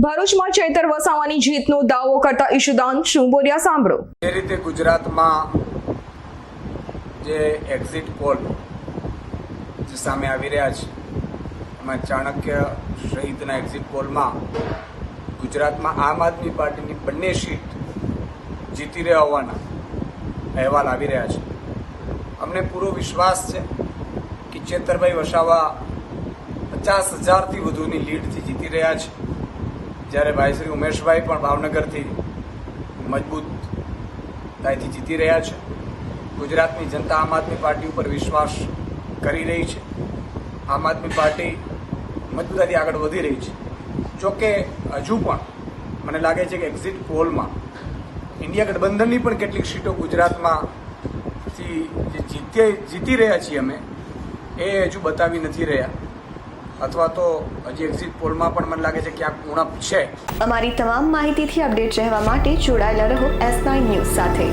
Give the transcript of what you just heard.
ભરૂચમાં ચૈતર વસાવાની જીતનો દાવો કરતા ઈશુદાન શું બોલ્યા સાંભળો. જે રીતે ગુજરાતમાં જે એક્ઝિટ પોલ જે સામે આવી રહ્યા છે, એમાં ચાણક્ય સહિતના એક્ઝિટ પોલમાં ગુજરાતમાં આમ આદમી પાર્ટીની બંને સીટ જીતી રહ્યા હોવાના અહેવાલ આવી રહ્યા છે. અમને પૂરો વિશ્વાસ છે કે ચેતરભાઈ વસાવા પચાસ હજારથી વધુની લીડથી જીતી રહ્યા છે. જ્યારે ભાઈ શ્રી ઉમેશભાઈ પણ ભાવનગરથી મજબૂત જીતી રહ્યા છે. ગુજરાતની જનતા આમ આદમી પાર્ટી ઉપર વિશ્વાસ કરી રહી છે. આમ આદમી પાર્ટી મજબૂતાથી આગળ વધી રહી છે. જોકે હજુ પણ મને લાગે છે કે એક્ઝિટ પોલમાં ઇન્ડિયા ગઠબંધનની પણ કેટલીક સીટો ગુજરાતમાંથી જે જીતે જીતી રહ્યા છીએ અમે, એ હજુ બતાવી નથી રહ્યા. અથવા તો હજી એક્ઝિટ પોલમાં પણ મને લાગે છે ક્યાંક ઉણપ છે. અમારી તમામ માહિતીથી અપડેટ રહેવા માટે જોડાયેલા રહો એસ નાઇન ન્યૂઝ સાથે.